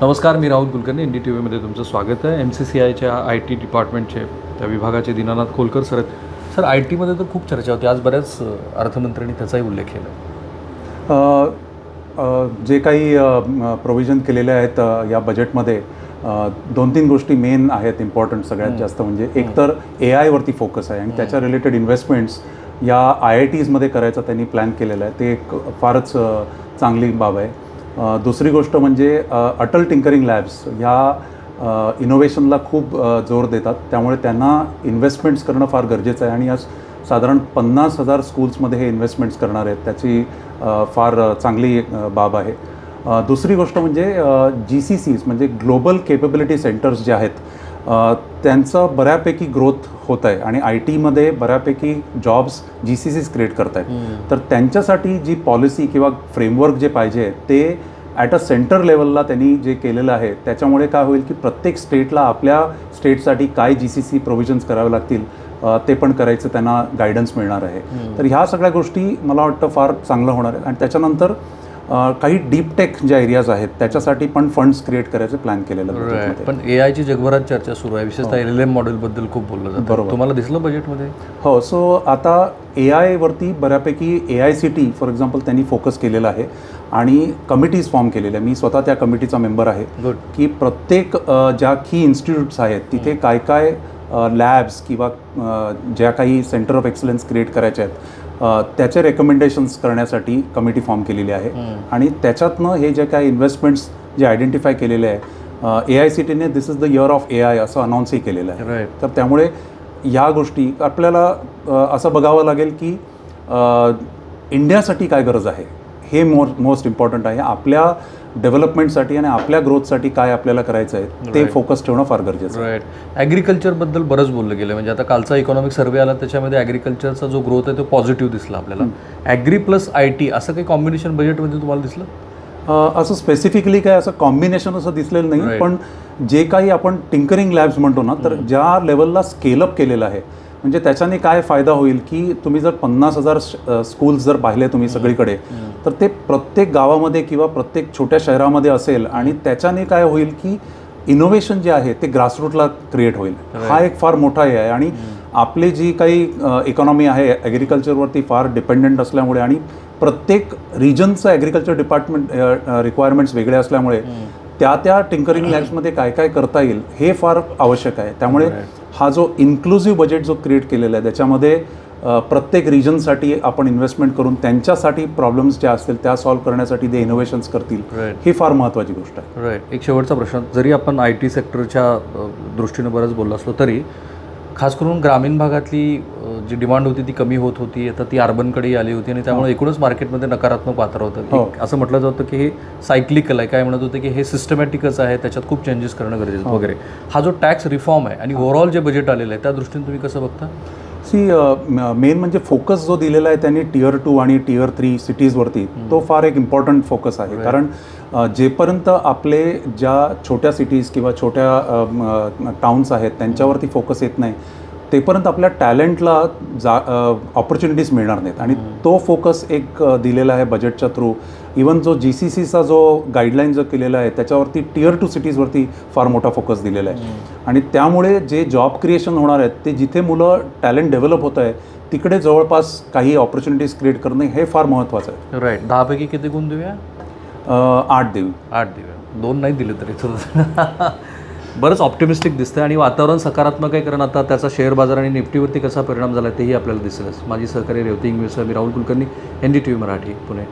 नमस्कार मी Rahul Kulkarni N D T व्हीमध्ये तुमचं स्वागत आहे. एम सी सी आयच्या आय टी डिपार्टमेंटचे त्या विभागाचे दीनानाथ खोलकर सर आहेत. सर आय टीमध्ये तर खूप चर्चा होती. आज बऱ्याच अर्थमंत्र्यांनी त्याचाही उल्लेख केला. जे काही प्रोव्हिजन केलेले आहेत या बजेटमध्ये दोन तीन गोष्टी मेन आहेत इम्पॉर्टंट सगळ्यात जास्त म्हणजे एक तर ए आयवरती फोकस आहे आणि त्याच्या रिलेटेड इन्व्हेस्टमेंट्स या आय आय टीजमध्ये करायचा त्यांनी प्लॅन केलेला आहे. ते एक फारच चांगली बाब आहे. दुसरी गोष्ट म्हणजे अटल टिंकरिंग लॅब्स ह्या इनोव्हेशनला खूप जोर देतात. त्यामुळे त्यांना इन्व्हेस्टमेंट्स करणं फार गरजेचं आहे. आणि आज साधारण पन्नास हजार स्कूल्समध्ये हे इन्व्हेस्टमेंट्स करणार आहेत. त्याची फार चांगली बाब आहे. दुसरी गोष्ट म्हणजे जी सी सीज म्हणजे ग्लोबल केपेबिलिटी सेंटर्स जे आहेत त्यांचं बऱ्यापैकी ग्रोथ होत आहे. आणि आय टीमध्ये बऱ्यापैकी jobs G C Cs create करत आहेत तर त्यांच्यासाठी जी पॉलिसी किंवा फ्रेमवर्क जे पाहिजे ते ॲट अ सेंटर लेवलला त्यांनी जे केलेलं आहे त्याच्यामुळे काय होईल की प्रत्येक स्टेटला आपल्या स्टेटसाठी काय जी सी सी प्रोव्हिजन्स करावे लागतील ते पण करायचं त्यांना गायडन्स मिळणार आहे. तर ह्या सगळ्या गोष्टी मला वाटतं फार चांगलं होणार आहे. आणि त्याच्यानंतर काही डीप टेक ज्या एरियाज आहेत त्याच्यासाठी पण फंड्स क्रिएट करायचे प्लॅन केलेलं. पण ए आयची जगभरात चर्चा सुरू आहे. विशेषतः एल एल एम मॉडेलबद्दल खूप बोललं जातं. बरोबर. तुम्हाला दिसलं बजेटमध्ये हो सो आता ए आयवरती बऱ्यापैकी A I C T for example त्यांनी फोकस केलेला आहे आणि कमिटीज फॉर्म केलेल्या मी स्वतः त्या कमिटीचा मेंबर आहे. की प्रत्येक ज्या की इन्स्टिट्यूट्स आहेत तिथे काय काय लॅब्स किंवा ज्या काही सेंटर ऑफ एक्सलन्स क्रिएट करायचे आहेत त्याचे रेकमेंडेशन्स करण्यासाठी कमिटी फॉर्म केलेली आहे. आणि त्याच्यातनं हे जे काही इन्व्हेस्टमेंट्स जे आयडेंटिफाय केलेले आहे ए आय सी टीने this is the year of A I असं अनाऊन्सही केलेलं आहे. तर त्यामुळे या गोष्टी आपल्याला असं बघावं लागेल की इंडियासाठी काय गरज आहे? हे मोर मोस्ट इम्पॉर्टंट आहे. आपल्या डेव्हलपमेंटसाठी आणि आपल्या ग्रोथसाठी काय आपल्याला करायचं आहे ते फोकस ठेवणं फार गरजेचं आहे. राईट ॲग्रिकल्चरबद्दल बरंच बोललं गेलं म्हणजे आता कालचा इकॉनॉमिक सर्व्हे आला त्याच्यामध्ये ॲग्रिकल्चरचा जो ग्रोथ आहे तो पॉझिटिव्ह दिसला आपल्याला. ॲग्री प्लस आय टी असं काही कॉम्बिनेशन बजेटमध्ये तुम्हाला दिसलं? असं स्पेसिफिकली काय असं कॉम्बिनेशन असं दिसलेलं नाही. पण जे काही आपण टिंकरिंग लॅब्स म्हणतो ना तर ज्या लेवलला स्केलअप केलेलं आहे म्हणजे त्याच्याने काय फायदा होईल की तुम्ही जर पन्नास हजार स्कूल्स जर पाहिले तुम्ही सगळीकडे तर ते प्रत्येक गावामध्ये किंवा प्रत्येक छोट्या शहरामध्ये असेल आणि त्याच्याने काय होईल की इनोव्हेशन जे आहे ते ग्रासरूटला क्रिएट होईल. हा एक फार मोठा हे आहे आणि आपली जी काही इकॉनॉमी आहे ॲग्रिकल्चरवरती फार डिपेंडंट असल्यामुळे आणि प्रत्येक रिजनचं ॲग्रिकल्चर डिपार्टमेंट रिक्वायरमेंट्स वेगळे असल्यामुळे त्या त्या टिंकरिंग लॅब्समध्ये काय काय करता येईल हे फार आवश्यक आहे. त्यामुळे हा जो इन्क्लुझिव्ह बजेट जो क्रिएट केलेला आहे त्याच्यामध्ये प्रत्येक रिजनसाठी आपण इन्व्हेस्टमेंट करून त्यांच्यासाठी प्रॉब्लेम्स ज्या असतील त्या सॉल्व्ह करण्यासाठी ते इनोव्हेशन्स करतील. ही फार महत्त्वाची गोष्ट आहे. राईट एक शेवटचा प्रश्न जरी आपण आय टी सेक्टरच्या दृष्टीनं बरंच बोललो असलो तरी खास करून ग्रामीण भागातली जी डिमांड होती ती कमी होत होती आता ती अर्बनकडेही आली होती आणि त्यामुळे एकूणच मार्केटमध्ये नकारात्मक वातावरण होतं. हो. असं म्हटलं जातं की हे सायक्लिकल आहे. काय म्हणत होतं की हे सिस्टमॅटिकच आहे त्याच्यात खूप चेंजेस करणं गरजेचं वगैरे. हा जो टॅक्स रिफॉर्म आहे आणि ओव्हरऑल जे बजेट आलेलं आहे त्या दृष्टीने तुम्ही कसं बघता? सी मेन म्हणजे फोकस जो दिलेला आहे त्यांनी टियर टू आणि टियर थ्री सिटीजवरती तो फार एक इम्पॉर्टंट फोकस आहे. कारण जेपर्यंत आपले ज्या छोट्या सिटीज किंवा छोट्या टाउन्स आहेत त्यांच्यावरती फोकस येत नाही तेपर्यंत आपल्या टॅलेंटला जा ऑपॉर्च्युनिटीज मिळणार नाहीत. आणि तो फोकस एक दिलेला आहे बजेटच्या थ्रू इवन जो जी सी सीचा जो गाईडलाईन जो केलेला आहे त्याच्यावरती टियर टू सिटीजवरती फार मोठा फोकस दिलेला आहे. आणि त्यामुळे जे जॉब क्रिएशन होणार आहेत ते जिथे मुलं टॅलेंट डेव्हलप होत आहे तिकडे जवळपास काही ऑपॉर्च्युनिटीज क्रिएट करणे हे फार महत्त्वाचं आहे. राईट दहापैकी किती गुण देऊया? आठ देऊ. आठ देऊया. दोन नाही दिले तरी तर बरंच ऑप्टिमिस्टिक दिसतंय आणि वातावरण सकारात्मक आहे कारण आता त्याचा शेअर बाजार आणि निफ्टीवरती कसा परिणाम झाला तेही आपल्याला दिसेलच. माझी सहकारी रेवती इंग्लिश मी Rahul Kulkarni N D T V Marathi Pune.